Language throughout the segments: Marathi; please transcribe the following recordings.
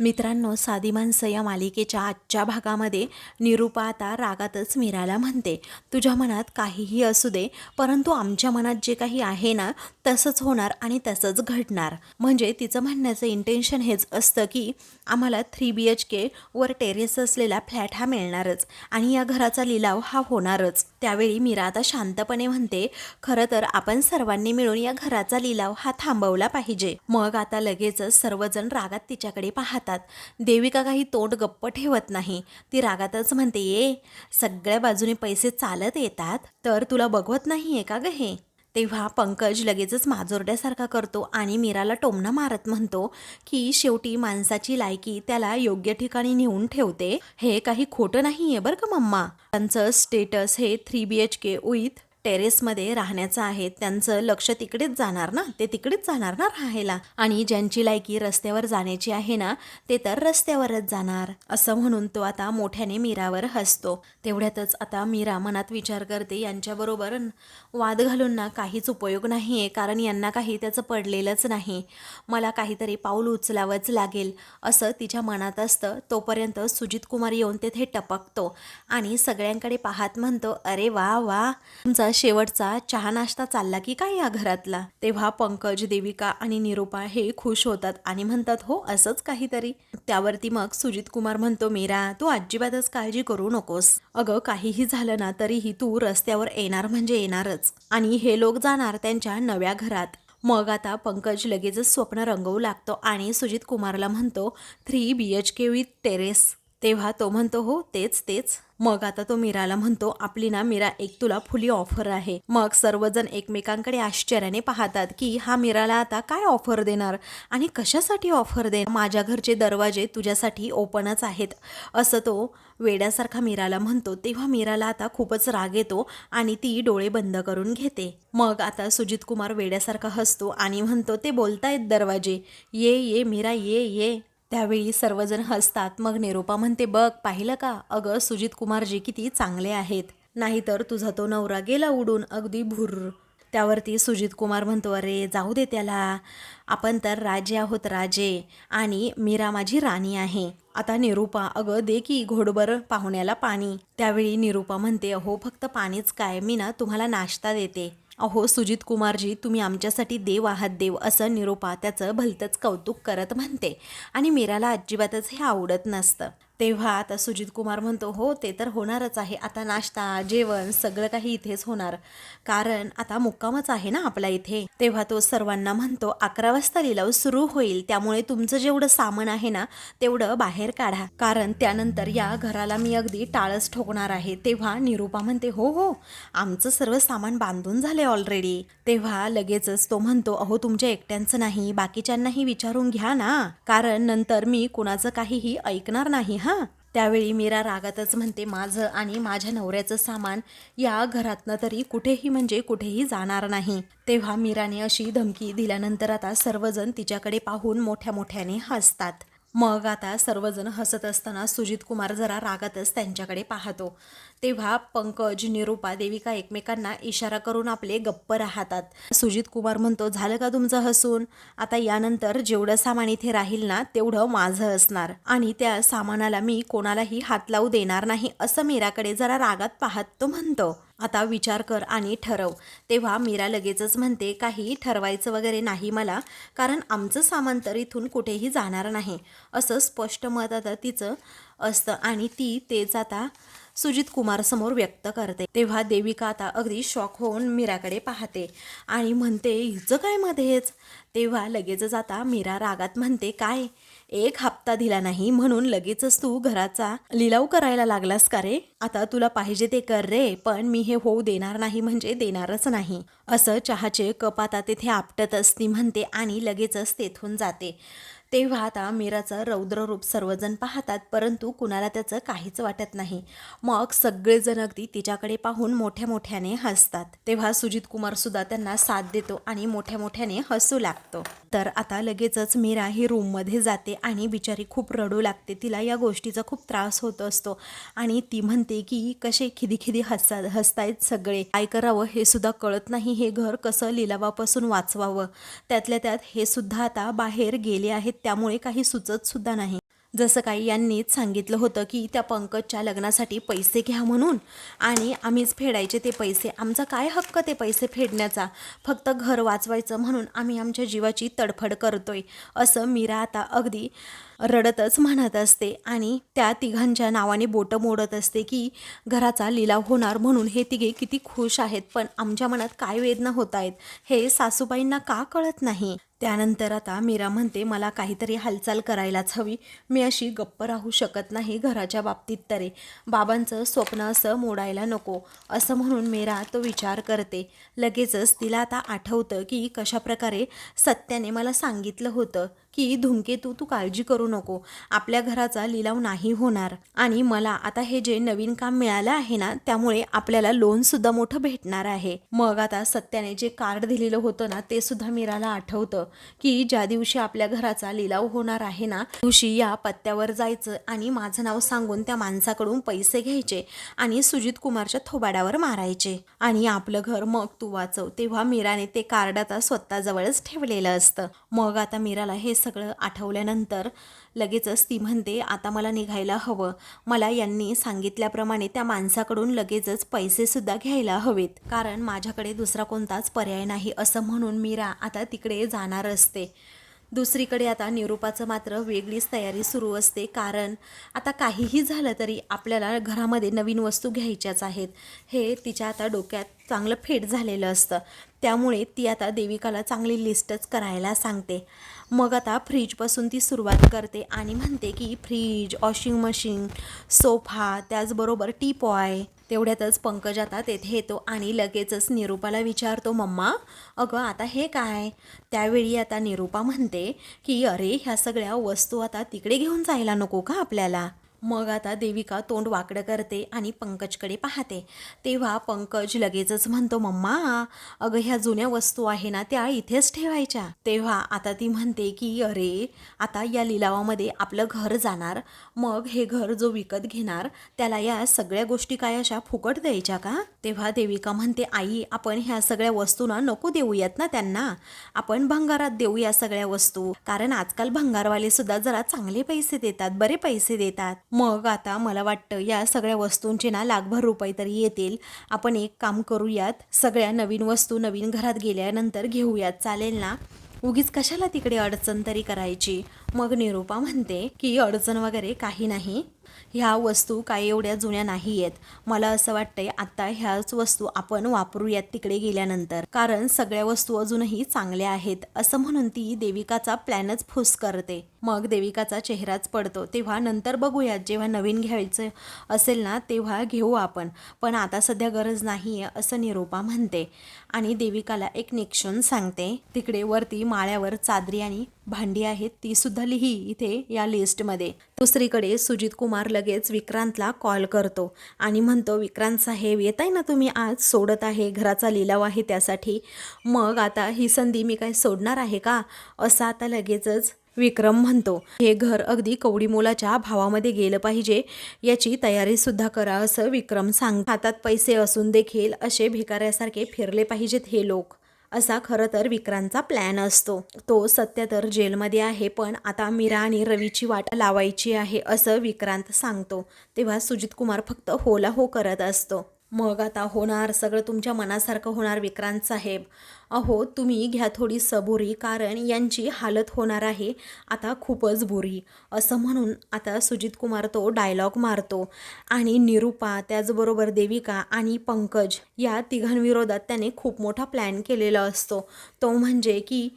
मित्रांनो साधी माणसं या मालिकेच्या आजच्या भागामध्ये निरूपा आता रागातच मीराला म्हणते तुझ्या मनात काहीही असू दे परंतु आमच्या मनात जे काही आहे ना तसंच होणार आणि तसंच घडणार. म्हणजे तिचं म्हणण्याचं इंटेन्शन हेच असतं की आम्हाला थ्री बी एच के वर टेरेस असलेला फ्लॅट हा मिळणारच आणि या घराचा लिलाव हा होणारच. त्यावेळी मीरा आता शांतपणे म्हणते खरं तर आपण सर्वांनी मिळून या घराचा लिलाव हा थांबवला पाहिजे. मग आता लगेचच सर्वजण रागात तिच्याकडे पाहतात. देविका काही तोंड गप्प ठेवत नाही. ती रागातच म्हणते ये सगळ्या बाजूने पैसे चालत येतात तर तुला बघवत नाही आहे का ग हे? तेव्हा पंकज लगेचच माजोरड्यासारखा करतो आणि मीराला टोमणा मारत म्हणतो की शेवटी माणसाची लायकी त्याला योग्य ठिकाणी नेऊन ठेवते. हे काही खोटं नाही आहे बरं का मम्मा? त्यांचं स्टेटस हे three B H K with टेरेसमध्ये राहण्याचं आहे त्यांचं लक्ष तिकडेच जाणार ना? ते तिकडेच जाणार ना राहायला? आणि ज्यांची लायकी रस्त्यावर जाण्याची आहे ना ते तर रस्त्यावरच जाणार. असं म्हणून तो आता मोठ्याने मीरावर हसतो. तेवढ्यातच आता मीरा मनात विचार करते यांच्याबरोबर वाद घालून ना काहीच उपयोग नाही आहे कारण यांना काही त्याचं पडलेलंच नाही. मला काहीतरी पाऊल उचलावंच लागेल असं तिच्या मनात असतं. तोपर्यंत सुजित कुमार येऊन तेथे टपकतो आणि सगळ्यांकडे पाहत म्हणतो अरे वा वा तुमचा शेवटचा चहा नाश्ता चालला की काय या घरातला? तेव्हा पंकज देविका आणि निरूपा हे खुश होतात आणि म्हणतात हो असंच काहीतरी. त्यावरती मग सुजित कुमार म्हणतो मीरा तू अजिबातच काळजी करू नकोस. अगं काहीही झालं ना तरीही तू रस्त्यावर येणार म्हणजे येणारच. आणि हे लोक जाणार त्यांच्या नव्या घरात. मग आता पंकज लगेचच स्वप्न रंगवू लागतो आणि सुजित कुमारला म्हणतो three B H K with terrace. तेव्हा तो म्हणतो हो तेच तेच. मग आता तो मीराला म्हणतो आपली ना मीरा एक तुला फुली ऑफर आहे. मग सर्वजण एकमेकांकडे आश्चर्याने पाहतात की हा मीराला आता काय ऑफर देणार आणि कशासाठी ऑफर दे माझ्या घरचे दरवाजे तुझ्यासाठी ओपनच आहेत. असं तो वेड्यासारखा मीराला म्हणतो. तेव्हा मीराला आता खूपच राग येतो आणि ती डोळे बंद करून घेते. मग आता सुजित कुमार वेड्यासारखा हसतो आणि म्हणतो ते बोलतायत दरवाजे. ये ये मीरा ये ये. त्यावेळी सर्वजण हसतात. मग निरूपा म्हणते बघ पाहिलं का? अगं सुजित कुमारजी किती चांगले आहेत. नाहीतर तुझा तो नवरा गेला उडून अगदी भुर्र. त्यावरती सुजित कुमार म्हणतो अरे जाऊ दे त्याला. आपण तर राजे आहोत राजे आणि मीरा माझी राणी आहे. आता निरूपा अगं दे की घोडबर पाहुण्याला पाणी. त्यावेळी निरूपा म्हणते अहो फक्त पाणीच काय? मी ना तुम्हाला नाश्ता देते. अहो सुजित कुमारजी तुम्ही आमच्यासाठी देव आहात देव असं निरोपा त्याचं भलतंच कौतुक करत म्हणते. आणि मीराला अजिबातच हे आवडत नसतं. तेव्हा आता सुजित कुमार म्हणतो हो ते तर होणारच आहे. आता नाश्ता जेवण सगळं काही इथेच होणार. कारण आता मुक्कामच आहे ना आपला इथे. तेव्हा तो सर्वांना म्हणतो अकरा वाजता लिलाव सुरू होईल. त्यामुळे तुमचं जेवढं सामान आहे ना तेवढं बाहेर काढा. कारण त्यानंतर या घराला मी अगदी टाळच ठोकणार आहे. तेव्हा निरूपा म्हणते हो हो आमचं सर्व सामान बांधून झाले ऑलरेडी तेव्हा लगेचच तो म्हणतो अहो तुमच्या एकट्यांचं नाही बाकीच्यांनाही विचारून घ्या ना. कारण नंतर मी कुणाचं काहीही ऐकणार नाही हा. हां त्यावेळी मीरा रागातच म्हणते माझं आणि माझ्या नवऱ्याचं सामान या घरातनं तरी कुठेही म्हणजे कुठेही जाणार नाही. तेव्हा मीराने अशी धमकी दिल्यानंतर आता सर्वजण तिच्याकडे पाहून मोठ्या मोठ्याने हसतात. मग आता सर्वजण हसत असताना सुजित कुमार जरा रागातच त्यांच्याकडे पाहतो. तेव्हा पंकज निरूपा देविका एकमेकांना इशारा करून आपले गप्प राहतात. सुजित कुमार म्हणतो झालं का तुमचं हसून? आता यानंतर जेवढं सामान इथे राहील ना तेवढं माझं असणार. आणि त्या सामानाला मी कोणालाही हात लावू देणार नाही असं मीराकडे जरा रागात पाहत तो म्हणतो. आता विचार कर आणि ठरव. तेव्हा मीरा लगेचच म्हणते काही ठरवायचं वगैरे नाही मला कारण आमचं सामान तर इथून कुठेही जाणार नाही. असं स्पष्ट मत आता तिचं असतं आणि ती तेच आता सुजित कुमार समोर व्यक्त करते. तेव्हा देविका आता अगदी शॉक होऊन मीराकडे पाहते आणि म्हणते हिचं काय मध्येच तेव्हा लगेचच आता मीरा रागात म्हणते काय? एक हप्ता दिला नाही म्हणून लगेचच तू घराचा लिलाव करायला लागलास का रे? आता तुला पाहिजे ते कर रे पण मी हे होऊ देणार नाही म्हणजे देणारच नाही. असं चहाचे कप आता तेथे आपटत असती म्हणते आणि लगेचच तेथून जाते. तेव्हा आता मीराचं रौद्र रूप सर्वजण पाहतात परंतु कुणाला त्याचं काहीच वाटत नाही. मग सगळेजण अगदी तिच्याकडे पाहून मोठ्या मोठ्याने हसतात. तेव्हा सुजित कुमार सुद्धा त्यांना साथ देतो आणि मोठ्या मोठ्याने हसू लागतो. तर आता लगेचच मीरा ही रूममध्ये जाते आणि बिचारी खूप रडू लागते. तिला या गोष्टीचा खूप त्रास होत असतो आणि ती म्हणते की कसे खिदी खिदी हसा हसतायत सगळे. काय करावं हे सुद्धा कळत नाही. हे घर कसं लिलावापासून वाचवावं? त्यातल्या त्यात हे सुद्धा आता बाहेर गेले आहेत. त्यामुळे काही सुचत सुद्धा नाही. जसं काही यांनीच सांगितलं होतं की त्या पंकजच्या लग्नासाठी पैसे घ्या म्हणून. आणि आम्हीच फेडायचे ते पैसे. आमचा काय हक्क ते पैसे फेडण्याचा? फक्त घर वाचवायचं म्हणून आम्ही आमच्या जीवाची तडफड करतोय असं मीरा आता अगदी रडतच म्हणत असते. आणि त्या तिघांच्या नावाने बोटं मोडत असते की घराचा लिलाव होणार म्हणून हे तिघे किती खुश आहेत पण आमच्या मनात काय वेदना होत आहेत हे सासूबाईंना का कळत नाही? त्यानंतर आता मीरा म्हणते मला काहीतरी हालचाल करायलाच हवी. मी अशी गप्प राहू शकत नाही घराच्या बाबतीत तरी. बाबांचं स्वप्न असं मोडायला नको. असं म्हणून मीरा तो विचार करते. लगेचच तिला आता आठवतं की कशाप्रकारे सत्याने मला सांगितलं होतं. की धूमकेतू तू काळजी करू नको. आपल्या घराचा लिलाव नाही होणार. आणि मला आता हे जे नवीन काम मिळालं आहे ना त्यामुळे आपल्याला लोन सुद्धा मोठं भेटणार आहे. मग आता सत्याने जे कार्ड दिलेलं होतं ना ते सुद्धा मीराला आठवतं की ज्या दिवशी आपल्या घराचा लिलाव होणार आहे ना त्या दिवशी या पत्त्यावर जायचं आणि माझं नाव सांगून त्या माणसाकडून पैसे घ्यायचे आणि सुजित कुमारच्या थोबाड्यावर मारायचे. आणि आपलं घर मग तू वाचव तेव्हा मीराने ते कार्ड आता स्वतःजवळच ठेवलेलं असतं. मग आता मीराला हे सगळं आठवल्यानंतर लगेचच ती म्हणते आता मला निघायला हवं. मला यांनी सांगितल्याप्रमाणे त्या माणसाकडून लगेचच पैसेसुद्धा घ्यायला हवेत. कारण माझ्याकडे दुसरा कोणताच पर्याय नाही असं म्हणून मीरा आता तिकडे जाणार असते. दुसरीकडे आता निरूपाचं मात्र वेगळीच तयारी सुरू असते. कारण आता काहीही झालं तरी आपल्याला घरामध्ये नवीन वस्तू घ्यायच्याच आहेत. हे तिच्या आता डोक्यात चांगलं फेट झालेलं असतं. त्यामुळे ती आता देविकाला चांगली लिस्टच करायला सांगते. मग आता फ्रीजपासून ती सुरुवात करते आणि म्हणते की फ्रीज वॉशिंग मशीन सोफा त्याचबरोबर टीपॉय तेवढ्यातच पंकज आता तेथे येतो आणि लगेचच निरूपाला विचारतो मम्मा अगं आता हे काय? त्यावेळी आता निरूपा म्हणते की अरे ह्या सगळ्या वस्तू आता तिकडे घेऊन जायला नको का आपल्याला? मग आता देविका तोंड वाकडं करते आणि पंकजकडे पाहते. तेव्हा पंकज लगेचच म्हणतो मम्मा अगं ह्या जुन्या वस्तू आहे ना त्या इथेच ठेवायच्या. तेव्हा आता ती म्हणते की अरे आता या लिलावामध्ये आपलं घर जाणार. मग हे घर जो विकत घेणार त्याला या सगळ्या गोष्टी काय अशा फुकट द्यायच्या का? तेव्हा देविका म्हणते आई आपण ह्या सगळ्या वस्तूंना नको देऊयात ना त्यांना. आपण भंगारात देऊ या सगळ्या वस्तू. कारण आजकाल भंगारवाले सुद्धा जरा चांगले पैसे देतात बरे पैसे देतात. मग आता मला वाटतं या सगळ्या वस्तूंचे ना लाखभर रुपये तरी येतील. आपण एक काम करूयात. सगळ्या नवीन वस्तू नवीन घरात गेल्यानंतर घेऊयात. चालेल ना? उगीच कशाला तिकडे अडचण तरी करायची? मग निरूपा म्हणते की अडचण वगैरे काही नाही. ह्या वस्तू काही एवढ्या जुन्या नाही आहेत मला असं वाटतंय आता ह्याच वस्तू आपण वापरूयात तिकडे गेल्यानंतर. कारण सगळ्या वस्तू अजूनही चांगल्या आहेत. असं म्हणून ती देविकाचा प्लॅनच फुस करते. मग देविकाचा चेहराच पडतो. तेव्हा नंतर बघूयात. जेव्हा नवीन घ्यायचं असेल ना तेव्हा घेऊ आपण. पण आता सध्या गरज नाही आहे असं निरूपा म्हणते. आणि देविकाला एक निक्षून सांगते. तिकडे वरती माळ्यावर चादरी आणि भांडी आहेत. ती सुद्धा लिही इथे या लिस्टमध्ये. दुसरीकडे सुजित कुमार लगेच विक्रांतला कॉल करतो आणि म्हणतो विक्रांत साहेब येत आहे ना तुम्ही आज? सोडत आहे घराचा लिलाव आहे त्यासाठी. मग आता ही संधी मी काय सोडणार आहे का? असं आता लगेचच विक्रम म्हणतो. हे घर अगदी कवडी मोलाच्या भावामध्ये गेलं पाहिजे. याची तयारी सुद्धा करा असं विक्रम सांग हातात पैसे असून देखील असे भिकाऱ्यासारखे फिरले पाहिजेत हे लोक. असा खरं तर विक्रांतचा प्लॅन असतो. तो सत्य तर जेलमध्ये आहे पण आता मीरा आणि रवीची वाट लावायची आहे असं विक्रांत सांगतो. तेव्हा सुजित कुमार फक्त होला हो करत असतो. मग आता होणार सगळं तुमच्या मनासारखं होणार विक्रांत साहेब. अहो तुम्ही घ्या थोडी सबुरी कारण यांची हालत होणार आहे. आता खूपच बुरी. असं म्हणून आता सुजित कुमार तो डायलॉग मारतो. आणि निरूपा त्याचबरोबर देविका आणि पंकज या तिघांविरोधात त्याने खूप मोठा प्लॅन केलेला असतो. तो म्हणजे की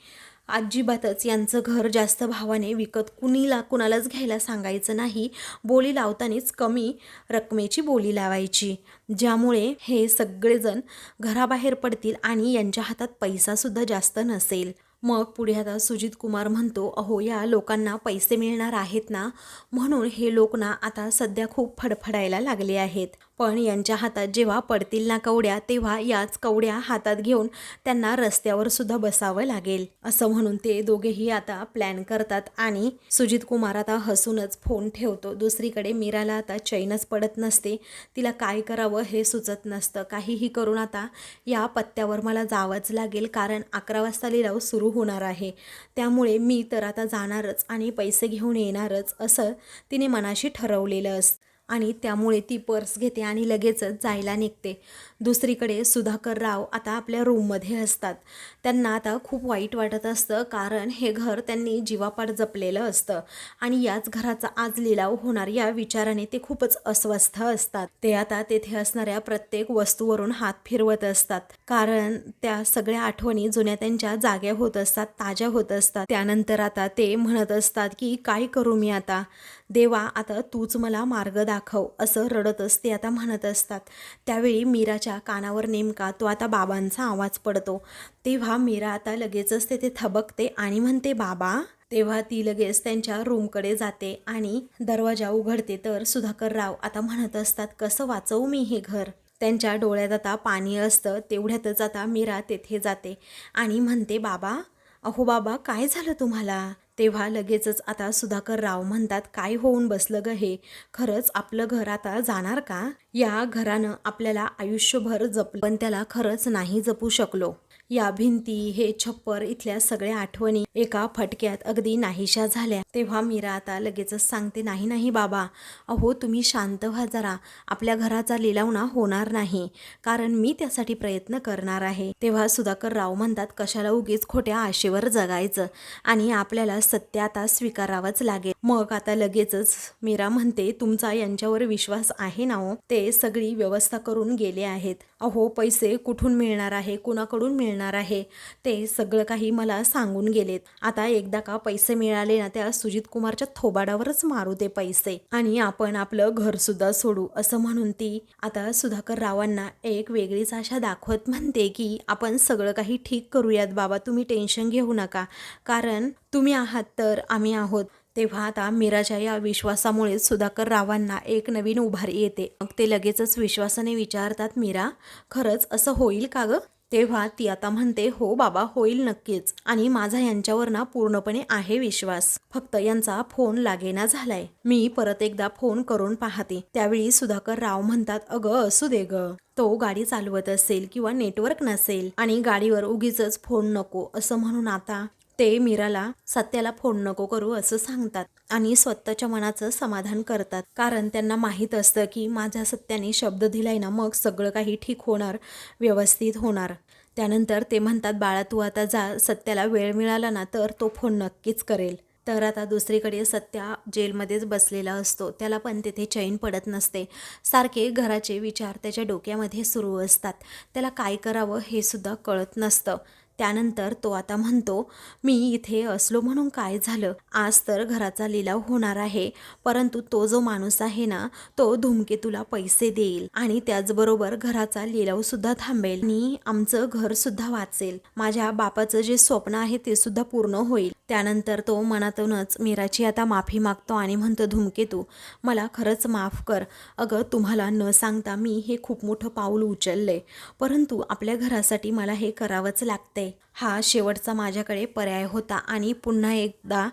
अजिबातच यांचं घर जास्त भावाने विकत कुणीला कुणालाच घ्यायला सांगायचं नाही. बोली लावतानाच कमी रकमेची बोली लावायची. ज्यामुळे हे सगळेजण घराबाहेर पडतील आणि यांच्या हातात पैसासुद्धा जास्त नसेल. मग पुढे आता सुजित कुमार म्हणतो अहो या लोकांना पैसे मिळणार आहेत ना? म्हणून हे लोक ना आता सध्या खूप फडफडायला लागले आहेत. पण यांच्या हातात जेव्हा पडतील ना कवड्या तेव्हा याच कवड्या हातात घेऊन त्यांना रस्त्यावर सुद्धा बसावं लागेल. असं म्हणून ते दोघेही आता प्लॅन करतात आणि सुजित कुमार आता हसूनच फोन ठेवतो. दुसरीकडे मीराला आता चैनच पडत नसते. तिला काय करावं हे सुचत नसतं. काहीही करून आता या पत्त्यावर मला जावंच लागेल कारण अकरा वाजता लिलाव सुरू होणार आहे. त्यामुळे मी तर आता जाणारच आणि पैसे घेऊन येणारच असं तिने मनाशी ठरवलेलं असतं. आणि त्यामुळे ती पर्स घेते आणि लगेचच जायला निघते. दुसरीकडे सुधाकर राव आता आपल्या रूममध्ये असतात. त्यांना आता खूप वाईट वाटत असतं कारण हे घर त्यांनी जीवापाड जपलेलं असतं. आणि याच घराचा आज लिलाव होणार या विचाराने ते खूपच अस्वस्थ असतात. ते आता तेथे असणाऱ्या प्रत्येक वस्तूवरून हात फिरवत असतात. कारण त्या सगळ्या आठवणी जुन्या त्यांच्या जाग्या होत असतात ताज्या होत असतात. त्यानंतर आता ते म्हणत असतात की काय करू मी आता? देवा आता तूच मला मार्ग दाखव असं रडतच ते आता म्हणत असतात. त्यावेळी मीराच्या कानावर नेमका तो आता बाबांचा आवाज पडतो. तेव्हा मीरा आता लगेचच तेथे थबकते आणि म्हणते बाबा. तेव्हा ती लगेच त्यांच्या रूमकडे जाते आणि दरवाजा उघडते. तर सुधाकर राव आता म्हणत असतात कसं वाचवू मी हे घर? त्यांच्या डोळ्यात आता पाणी असतं तेवढ्यातच आता मीरा तेथे जाते आणि म्हणते बाबा अहो बाबा काय झालं तुम्हाला? तेव्हा लगेचच आता सुधाकर राव म्हणतात काय होऊन बसलं ग हे? खरंच आपलं घर आता जाणार का? या घरानं आपल्याला आयुष्यभर जपलं पण त्याला खरंच नाही जपू शकलो. या भिंती हे छप्पर इथल्या सगळ्या आठवणी एका फटक्यात अगदी नाहीशा झाल्या. तेव्हा मीरा आता लगेचच सांगते नाही नाही बाबा. अहो तुम्ही शांत व्हा जरा. आपल्या घराचा लिलावणा होणार नाही. कारण मी त्यासाठी प्रयत्न करणार आहे. तेव्हा सुधाकर राव म्हणतात कशाला उगीच खोट्या आशेवर जगायचं? आणि आपल्याला सत्य आता स्वीकारावंच लागेल. मग आता लगेचच मीरा म्हणते तुमचा यांच्यावर विश्वास आहे ना हो? ते सगळी व्यवस्था करून गेले आहेत. अहो पैसे कुठून मिळणार आहे? कुणाकडून मिळणार मिळणार आहे. ते सगळं काही मला सांगून गेलेत. आता एकदा का पैसे मिळाले ना त्या सुजित कुमारच्या थोबाडावरच मारू ते पैसे. आणि आपण आपलं घर सुद्धा सोडू असं म्हणून ती. आता सुधाकर रावांना एक वेगळीच आशा दाखवत म्हणते की आपण सगळं काही ठीक करूयात बाबा तुम्ही टेन्शन घेऊ नका. कारण तुम्ही आहात तर आम्ही आहोत. तेव्हा आता मीराच्या या विश्वासामुळे सुधाकर रावांना एक नवीन उभारी येते. मग ते लगेचच विश्वासाने विचारतात मीरा खरंच असं होईल का ग? तेव्हा ती आता म्हणते हो बाबा होईल नक्कीच. आणि माझा यांच्यावर ना पूर्णपणे आहे विश्वास. फक्त यांचा फोन लागेना झालाय. मी परत एकदा फोन करून पाहते. त्यावेळी सुधाकर राव म्हणतात अगं असू दे ग. तो गाडी चालवत असेल किंवा नेटवर्क नसेल आणि गाडीवर उगीच फोन नको. असं म्हणून आता ते मीराला सत्याला फोन नको करू असं सांगतात आणि स्वतःच्या मनाचं समाधान करतात. कारण त्यांना माहीत असतं की माझ्या सत्याने शब्द दिलाय ना मग सगळं काही ठीक होणार व्यवस्थित होणार. त्यानंतर ते म्हणतात बाळा तू आता जा सत्याला वेळ मिळाला ना तर तो फोन नक्कीच करेल. तर आता दुसरीकडे सत्या जेलमध्येच बसलेला असतो. त्याला पण तेथे चैन पडत नसते. सारखे घराचे विचार त्याच्या डोक्यामध्ये सुरू असतात. त्याला काय करावं हे सुद्धा कळत नसतं. त्यानंतर तो आता म्हणतो मी इथे असलो म्हणून काय झालं? आज तर घराचा लिलाव होणार आहे. परंतु तो जो माणूस आहे ना तो धूमकेतूला पैसे देईल आणि त्याचबरोबर घराचा लिलाव सुद्धा थांबेल आणि आमचं घर सुद्धा वाचेल. माझ्या बापाचं जे स्वप्न आहे ते सुद्धा पूर्ण होईल. त्यानंतर तो मनातूनच मीराची आता माफी मागतो आणि म्हणतो धूमकेतू मला खरंच माफ कर. अगं तुम्हाला न सांगता मी हे खूप मोठं पाऊल उचललंय. परंतु आपल्या घरासाठी मला हे करावंच लागतंय. हा शेवटचा माझ्याकडे पर्याय होता आणि पुन्हा एकदा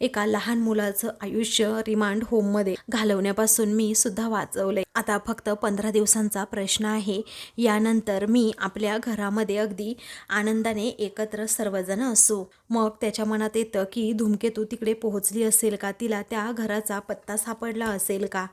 एका लहान मुलाचं आयुष्य रिमांड होममध्ये घालवण्यापासून मी सुद्धा वाचवले. आता फक्त पंधरा दिवसांचा प्रश्न आहे. यानंतर मी आपल्या घरामध्ये अगदी आनंदाने एकत्र सर्वजण असू. मग त्याच्या मनात येतं की धूमकेतू तिकडे पोहोचली असेल का? तिला त्या घराचा पत्ता सापडला असेल का?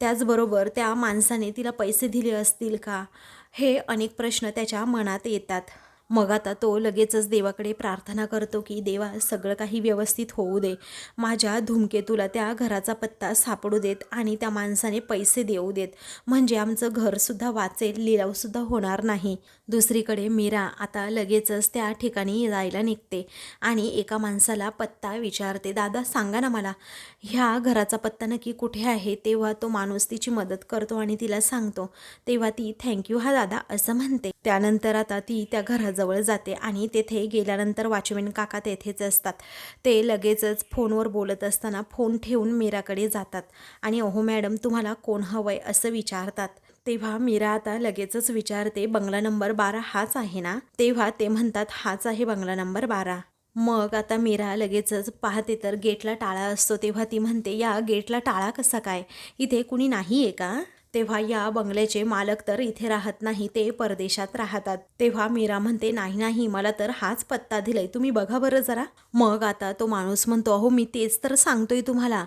त्याचबरोबर त्या माणसाने तिला पैसे दिले असतील का? हे अनेक प्रश्न त्याच्या मनात येतात. मग आता तो लगेचच देवाकडे प्रार्थना करतो की देवा सगळं काही व्यवस्थित होऊ दे. माझ्या धूमकेतूला त्या घराचा पत्ता सापडू देत आणि त्या माणसाने पैसे देऊ देत. म्हणजे आमचं घरसुद्धा वाचेल लिलावसुद्धा होणार नाही. दुसरीकडे मीरा आता लगेचच त्या ठिकाणी जायला निघते आणि एका माणसाला पत्ता विचारते दादा सांगा ना मला ह्या घराचा पत्ता नक्की कुठे आहे? तेव्हा तो माणूस तिची मदत करतो आणि तिला सांगतो तेव्हा ती थँक्यू हा दादा असं म्हणते. त्यानंतर आता ती त्या घरात काकाजवळ जाते आणि तेथे गेल्यानंतर वॉचमॅन काका तेथेच असतात. ते लगेचच फोनवर बोलत असताना फोन ठेवून मीराकडे जातात आणि अहो मॅडम तुम्हाला कोण हवंय? असं विचारतात. तेव्हा मीरा आता लगेचच विचारते बंगला नंबर बारा हाच आहे ना? तेव्हा ते म्हणतात हाच आहे बंगला नंबर बारा. मग आता मीरा लगेचच पाहते तर गेटला टाळा असतो. तेव्हा ती म्हणते या गेटला टाळा कसा काय? इथे कुणी नाही आहे का? तेव्हा या बंगल्याचे मालक तर इथे राहत नाही ते परदेशात राहतात. तेव्हा मीरा म्हणते नाही नाही मला तर हाच पत्ता दिलाय तुम्ही बघा बरं जरा. मग आता तो माणूस म्हणतो अहो मी तेच तर सांगतोय तुम्हाला.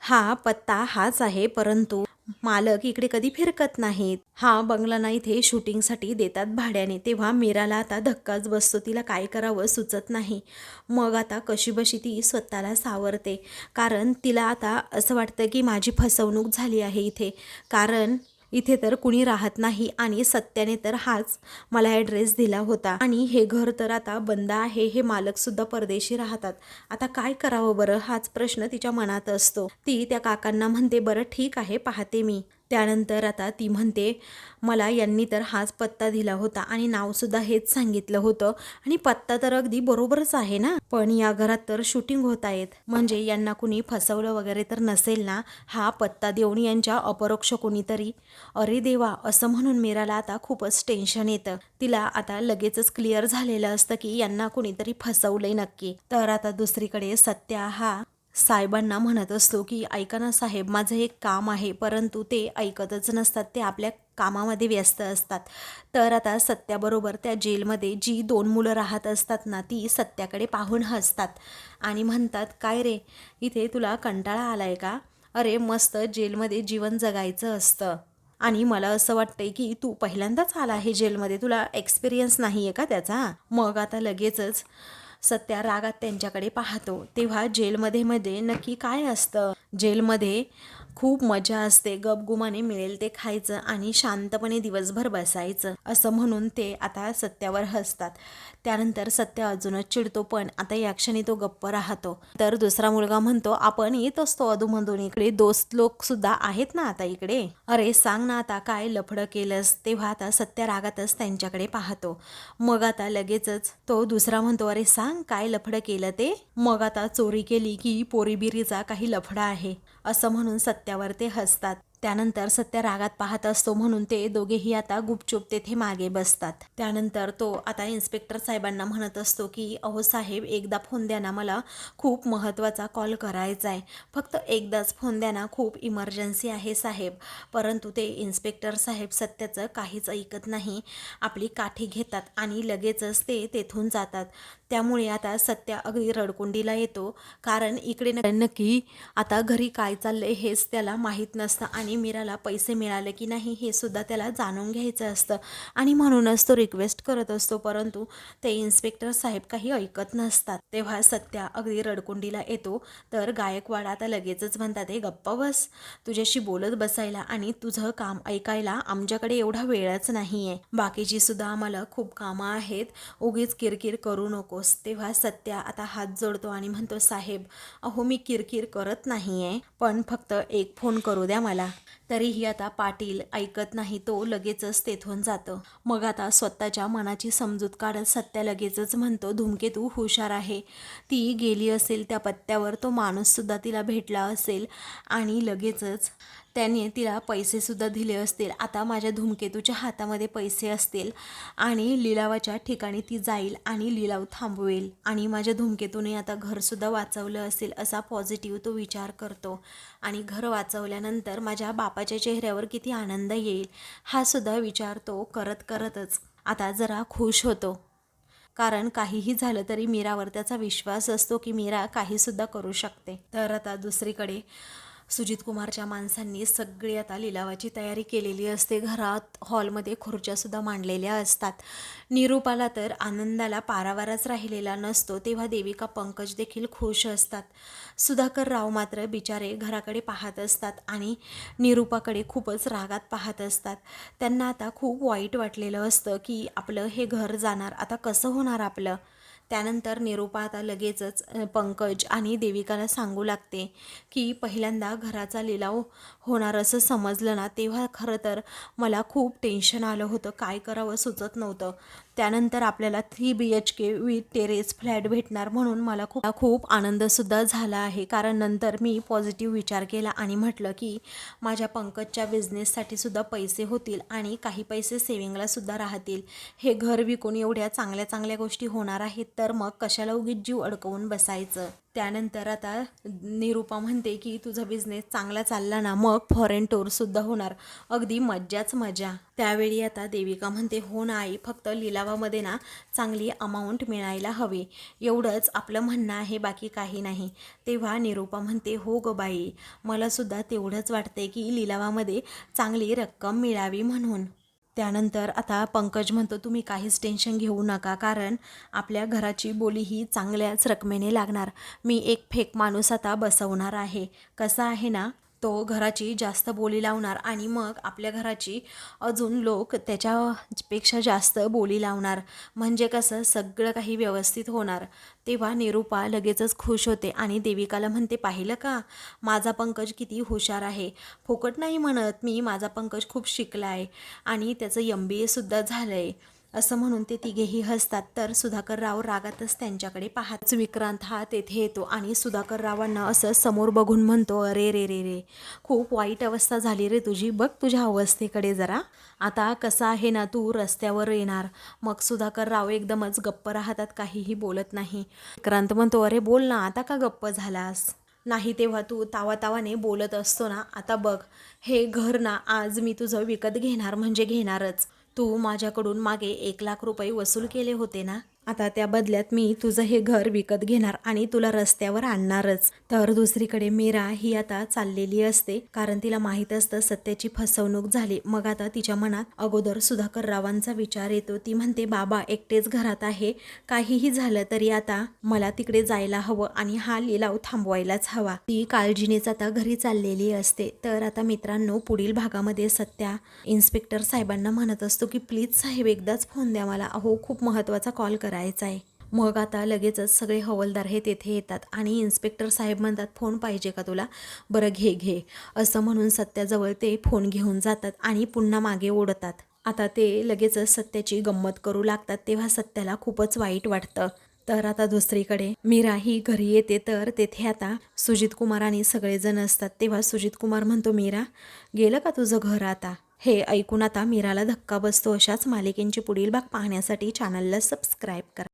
हा पत्ता हाच आहे परंतु मालक इकडे कधी फिरकत नाहीत. हा बंगला ना इथे शूटिंगसाठी देतात भाड्याने. तेव्हा मीराला आता धक्काच बसतो. तिला काय करावं सुचत नाही. मग आता कशीबशी ती स्वतःला सावरते. कारण तिला आता असं वाटतं की माझी फसवणूक झाली आहे इथे. कारण इथे तर कुणी राहत नाही आणि सत्याने तर हाच मला ॲड्रेस दिला होता. आणि हे घर तर आता बंद आहे हे मालक सुद्धा परदेशी राहतात. आता काय करावं बरं? हाच प्रश्न तिच्या मनात असतो. ती त्या काकांना म्हणते बरं ठीक आहे पाहते मी. त्यानंतर आता ती म्हणते मला यांनी तर हाच पत्ता दिला होता आणि नावसुद्धा हेच सांगितलं होतं आणि पत्ता तर अगदी बरोबरच आहे ना? पण या घरात तर शूटिंग होत आहेत. म्हणजे यांना कुणी फसवलं वगैरे तर नसेल ना? हा पत्ता देऊन यांच्या अपरोक्ष कोणीतरी. अरे देवा असं म्हणून मीराला आता खूपच टेन्शन येतं. तिला आता लगेचच क्लिअर झालेलं असतं की यांना कुणीतरी फसवलंय नक्की. तर आता दुसरीकडे सत्या हा साहेबांना म्हणत असतो की ऐका ना साहेब माझं एक काम आहे परंतु ते ऐकतच नसतात. ते आपल्या कामामध्ये व्यस्त असतात. तर आता सत्याबरोबर त्या जेलमध्ये जी दोन मुलं राहत असतात ना ती सत्याकडे पाहून हसतात आणि म्हणतात काय रे इथे तुला कंटाळा आलाय का? अरे मस्त जेलमध्ये जीवन जगायचं असतं. आणि मला असं वाटतंय की तू पहिल्यांदाच आला आहे जेलमध्ये तुला एक्सपिरियन्स नाही आहे का त्याचा? मग आता लगेचच सत्या रागात त्यांच्याकडे पाहतो. तेव्हा जेलमध्ये मध्ये नक्की काय असतं? जेलमध्ये खूप मजा असते गपगुमाने मिळेल ते खायचं आणि शांतपणे दिवसभर बसायचं असं म्हणून ते आता सत्यावर हसतात. त्यानंतर सत्य अजूनच चिडतो पण आता या क्षणी तो गप्प राहतो. तर दुसरा मुलगा म्हणतो आपण येत असतो अधूमधून इकडे दोस्त लोक सुद्धा आहेत ना आता इकडे? अरे सांग ना आता काय लफडं केलंस? तेव्हा आता सत्य रागातच त्यांच्याकडे पाहतो. मग आता लगेचच तो दुसरा म्हणतो अरे सांग काय लफडं केलं ते? मग आता चोरी केली की पोरीबिरीचा काही लफडा आहे. असं म्हणून सत्यावर ते हसतात. त्यानंतर सत्य रागात पाहत असतो म्हणून ते दोघेही आता गुपचूप तेथे मागे बसतात. त्यानंतर तो आता इन्स्पेक्टर साहेबांना म्हणत असतो की अहो साहेब एकदा फोन द्या ना मला खूप महत्त्वाचा कॉल करायचा आहे फक्त एकदाच फोन द्या ना खूप इमर्जन्सी आहे साहेब. परंतु ते इन्स्पेक्टर साहेब सत्याचं काहीच ऐकत नाही. आपली काठी घेतात आणि लगेचच ते तेथून जातात. त्यामुळे आता सत्या अगदी रडकुंडीला येतो. कारण इकडे नक्की आता घरी काय चाललंय हेच त्याला माहीत नसतं आणि मीराला पैसे मिळाले की नाही हे सुद्धा त्याला जाणून घ्यायचं असतं. आणि म्हणूनच तो रिक्वेस्ट करत असतो परंतु ते इन्स्पेक्टर साहेब काही ऐकत नसतात. तेव्हा सत्या अगदी रडकुंडीला येतो तर गायकवाड आता लगेचच म्हणतात हे गप्पा बस. तुझ्याशी बोलत बसायला आणि तुझं काम ऐकायला आमच्याकडे एवढा वेळच नाही आहे बाकीची सुद्धा आम्हाला खूप कामं आहेत. उगीच किरकिर करू नकोस. तेव्हा सत्या आता हात जोडतो आणि म्हणतो साहेब अहो मी किरकिर करत नाही आहे पण फक्त एक फोन करू द्या मला. तरीही आता पाटील ऐकत नाही तो लगेचच तेथून जातं. मग आता स्वतःच्या मनाची समजूत काढत सत्या लगेचच म्हणतो धूमकेतू हुशार आहे. ती गेली असेल त्या पत्त्यावर तो माणूससुद्धा तिला भेटला असेल आणि लगेचच त्याने तिला पैसेसुद्धा दिले असतील. आता माझ्या धूमकेतूच्या हातामध्ये पैसे असतील आणि लिलावाच्या ठिकाणी ती जाईल आणि लिलाव थांबवेल. आणि माझ्या धूमकेतूने आता घरसुद्धा वाचवलं असेल असा पॉझिटिव्ह तो विचार करतो. आणि घर वाचवल्यानंतर माझ्या बापाच्या चेहऱ्यावर किती आनंद येईल हा सुद्धा विचार तो करत करतच आता जरा खुश होतो. कारण काहीही झालं तरी मीरावर त्याचा विश्वास असतो की मीरा काहीसुद्धा करू शकते. तर आता दुसरीकडे सुजित कुमारच्या माणसांनी सगळी आता लिलावाची तयारी केलेली असते. घरात हॉलमध्ये खुर्च्यासुद्धा मांडलेल्या असतात. निरूपाला तर आनंदाला पारावारच राहिलेला नसतो तेव्हा देविका पंकज देखील खुश असतात. सुधाकर राव मात्र बिचारे घराकडे पाहत असतात आणि निरूपाकडे खूपच रागात पाहत असतात. त्यांना आता खूप वाईट वाटलेलं असतं की आपलं हे घर जाणार आता कसं होणार आपलं? त्यानंतर निरूपा आता लगेचच पंकज आणि देविकाला सांगू लागते की पहिल्यांदा घराचा लिलाव होणार असं समजलं ना तेव्हा खरं तर मला खूप टेन्शन आलं होतं. काय करावं सुचत नव्हतं. त्यानंतर आपल्याला three B H K with terrace flat भेटणार म्हणून मला खूप खूप आनंदसुद्धा झाला आहे. कारण नंतर मी पॉझिटिव्ह विचार केला आणि म्हटलं की माझ्या पंकजच्या बिझनेससाठी सुद्धा पैसे होतील आणि काही पैसे सेविंगला सुद्धा राहतील. हे घर विकून एवढ्या चांगल्या चांगल्या गोष्टी होणार आहेत तर मग कशाला उगीच जीव अडकवून बसायचं? त्यानंतर आता निरूपा म्हणते की तुझा बिझनेस चांगला चालला ना मग फॉरेन टूरसुद्धा होणार. अगदी मज्जाच मजा. त्यावेळी आता देविका म्हणते हो ना आई फक्त लिलावामध्ये ना चांगली अमाऊंट मिळायला हवी. एवढंच आपलं म्हणणं आहे बाकी काही नाही. तेव्हा निरूपा म्हणते हो ग बाई मलासुद्धा तेवढंच वाटते की लिलावामध्ये चांगली रक्कम मिळावी म्हणून. त्यानंतर आता पंकज म्हणतो तुम्ही काहीच टेन्शन घेऊ नका कारण आपल्या घराची बोली ही चांगल्याच रकमेने लागणार. मी एक फेक माणूस आता बसवणार आहे. कसा आहे ना तो घराची जास्त बोली लावणार आणि मग आपल्या घराची अजून लोक त्याच्यापेक्षा जास्त बोली लावणार. म्हणजे कसं सगळं काही व्यवस्थित होणार. तेव्हा निरूपा लगेचच खुश होते आणि देविकाला म्हणते पाहिलं का? माझा पंकज किती हुशार आहे. फुकट नाही म्हणत मी माझा पंकज खूप शिकला आहे आणि त्याचं एम बी एसुद्धा झालं आहे असं म्हणून ते तिघेही हसतात. तर सुधाकर राव रागातच त्यांच्याकडे पाहत विक्रांत हा तेथे येतो आणि सुधाकर रावांना असं समोर बघून म्हणतो अरे रे रे रे खूप वाईट अवस्था झाली रे तुझी. बघ तुझ्या अवस्थेकडे जरा. आता कसं आहे ना तू रस्त्यावर येणार? मग सुधाकर राव एकदमच गप्प राहतात काहीही बोलत नाही. विक्रांत म्हणतो अरे बोल ना आता का गप्प झालास? नाही तेव्हा तू तावा तावाने बोलत असतो ना आता बघ हे घर ना आज मी तुझं विकत घेणार म्हणजे घेणारच. तू माझ्याकडून मागे एक लाख रुपये वसूल केले होते ना? आता त्या बदल्यात मी तुझं हे घर विकत घेणार आणि तुला रस्त्यावर आणणारच. तर दुसरीकडे मीरा ही आता चाललेली असते कारण तिला माहीत असतं सत्याची फसवणूक झाली. मग आता तिच्या मनात अगोदर सुधाकर रावांचा विचार येतो. ती म्हणते बाबा एकटेच घरात आहे. काहीही झालं तरी आता मला तिकडे जायला हवं आणि हा लिलाव थांबवायलाच हवा. ती काळजीनेच आता घरी चाललेली असते. तर आता मित्रांनो पुढील भागामध्ये सत्या इन्स्पेक्टर साहेबांना म्हणत असतो की प्लीज साहेब एकदाच फोन द्या मला. अहो खूप महत्त्वाचा कॉल कर करायचा आहे. मग आता लगेचच सगळे हवालदार हे तेथे येतात आणि इन्स्पेक्टर साहेब म्हणतात फोन पाहिजे का तुला? बरं घे घे. असं म्हणून सत्याजवळ ते फोन घेऊन जातात आणि पुन्हा मागे ओढतात. आता ते लगेचच सत्याची गंमत करू लागतात तेव्हा सत्याला खूपच वाईट वाटतं. तर आता दुसरीकडे मीरा ही घरी येते तर तेथे आता सुजित कुमार आणि सगळेजण असतात. तेव्हा सुजित कुमार म्हणतो मीरा गेलं का तुझं घर आता? हे ऐकून आता मीराला धक्का बसतो. अशाच मालिकेंची पुढील भाग पाहण्यासाठी चॅनलला सबस्क्राईब करा.